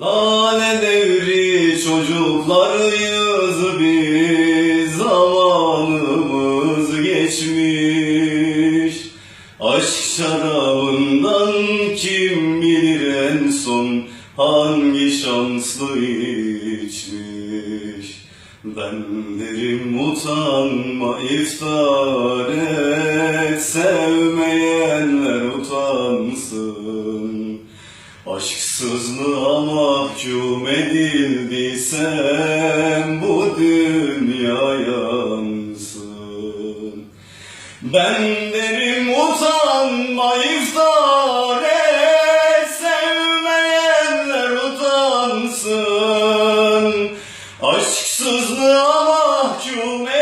Lale devri çocuklarıyız biz zamanımız geçmiş. Aşk şarabından kim bilir en son hangi şanslı içmiş? Ben derim utanma iftar et sevmeyenler utansın Aşksızlığa mahkum edildiysem bu dünya yansın. Ben derim utanma iftar et, sevmeyenler utansın. Aşksızlığa mahkum edildiysem